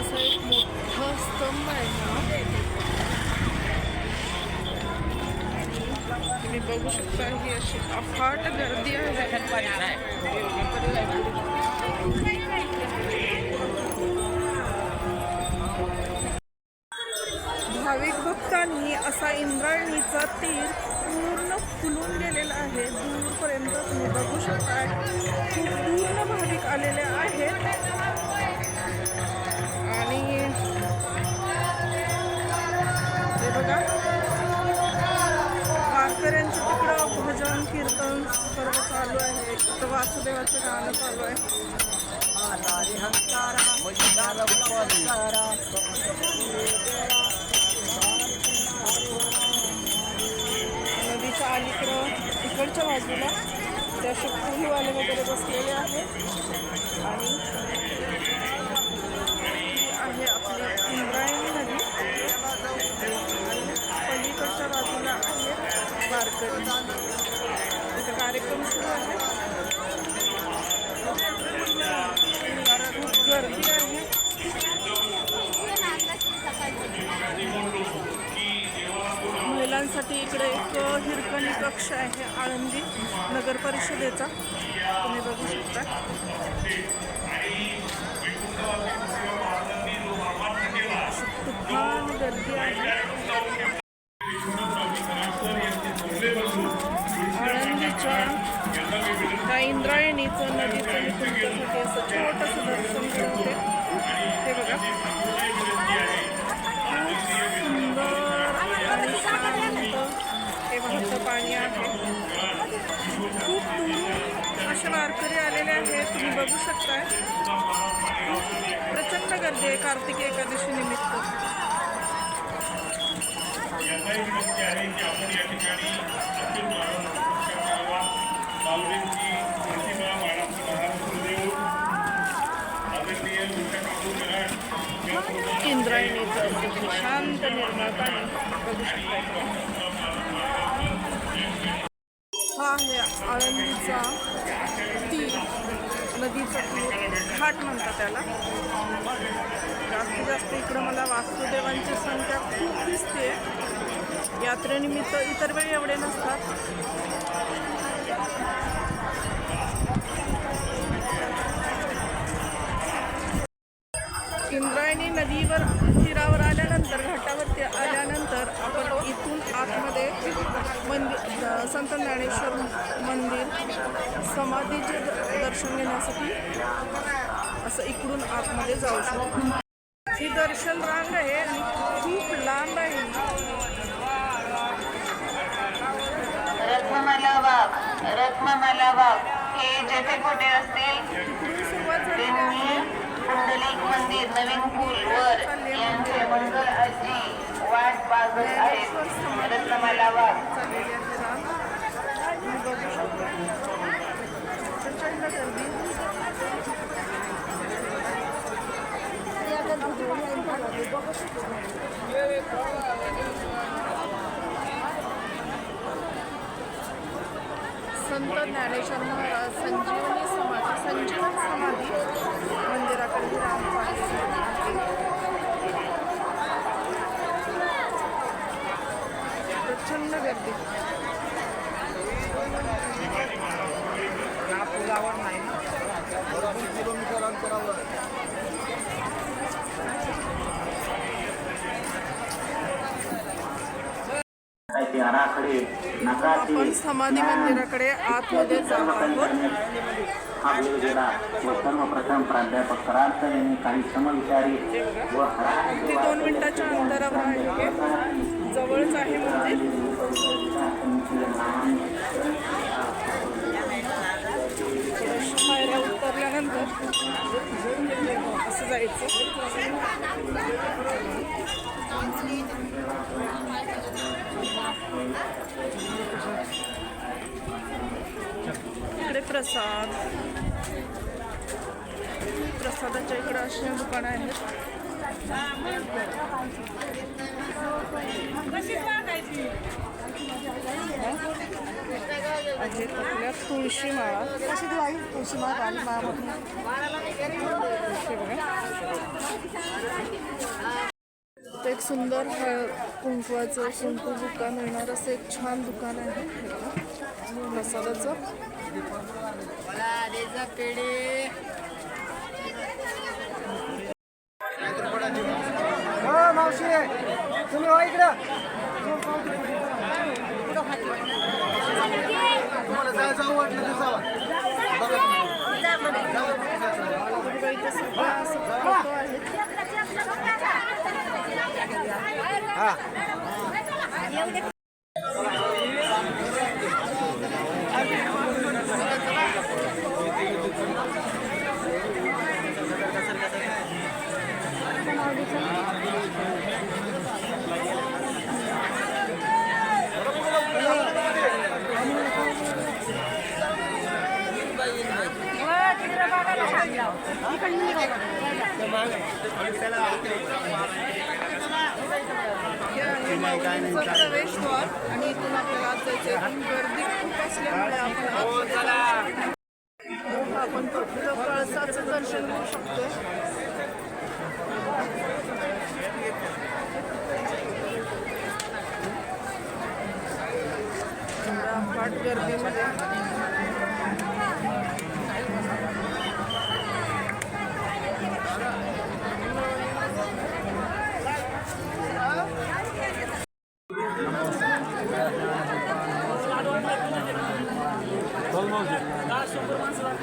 असा एक मोठा स्तंभ आहे हा तुम्ही बघू शकता ही अशी अफाट गर्दी आहे. भाविक भक्तांनी असा इंद्रायणीचा तीर पूर्ण फुलून गेलेला आहे. दूरपर्यंत तुम्ही बघू शकता. खूप दूर आहे तर वासुदेवाचं गाणं चालू आहे. नदीच्या अलीकडं इकडच्या बाजूला त्या फुलवाले वगैरे बसलेले आहेत. आणि आहे आपली इंद्रायणी नदी. पलीकडच्या बाजूला आहे वारकरी. इथं कार्यक्रम सुरू आहे. महिलांसाठी इकडे एक हिरकणी कक्ष आहे आळंदी नगर परिषदेचा. तुम्ही बघू शकता. इंद्रायणीचं नदीचं मी तुमच्यासाठी असं छोटंसं दर्शन करते ते. बघा. सुंदर आणि शांत हे वाहतं पाणी आहे. खूप असे वारकरी आलेले आहेत. तुम्ही बघू शकताय. प्रचंड गर्दी आहे कार्तिकी एकादशी निमित्त. आहे की आपण या ठिकाणी अब्दुल महाराज इंद्रायणीचं असं शांत निर्मळ पाणी बघू शकताय हा आहे आळंदीचा नदीचा घाट म्हणतात त्याला जास्तीत जास्त इकडं मला वासुदेवांची संख्या खूप दिसते यात्रेनिमित्त इतर वेळी एवढे नसतात मंदिर संत ज्ञानेश्वर मंदिर समाधीचे दर्शन घेण्यासाठी असं इकडून आतमध्ये जाऊ शकतो. ही दर्शन रांग आहे आणि खूप लांब आहे. रत्नमाला वाघ रत्नमाला वाघ हे जेथे कुठे असतील त्यांनी पुंडलिक मंदिर नवीन पूल वर यांचे मंगल आजी वाट पाहत आहेत रत्नमाला वाघ चाललेली आहे रांग तुम्ही बघू शकता प्रचंड गर्दी संत ज्ञानेश्वर महाराज संजीवनी समाधी संजीवन समाधी मंदिराकडे ही रांग चाललेली आहे. प्रचंड गर्दी ते आराखडे नकाशे आपण समाधी मंदिराकडे आतमध्ये जात आहोत हा वेळ गेला. व सर्वप्रथम प्राध्यापक कराडकर यांनी काही समविचारी व ते दोन मिनिटाच्या अंतरावर आहे. जवळच आहे मंदिर असं जायचं इकडे प्रसाद प्रसादाच्या इकडे अशी दुकानं आहेत आहेत आपल्या तुळशी माळा. कशी दिवाळी तुळशी माळा काली माळा हे बघा इथं एक सुंदर कुंकवाचं कुंकू दुकान येणार असं एक छान दुकान आहे. मसाल्याचं. हो, मावशी. तुम्ही हो इकडं. वाटलं तर जावा बघा इथं सगळं असं फोटो आहेत हा प्रवेशद्वार आणि इथून आपल्याला गर्दी खूप असल्यामुळे आपण आपण कळसाचं दर्शन घेऊ शकतो. गर्दीमध्ये शंभर माणसं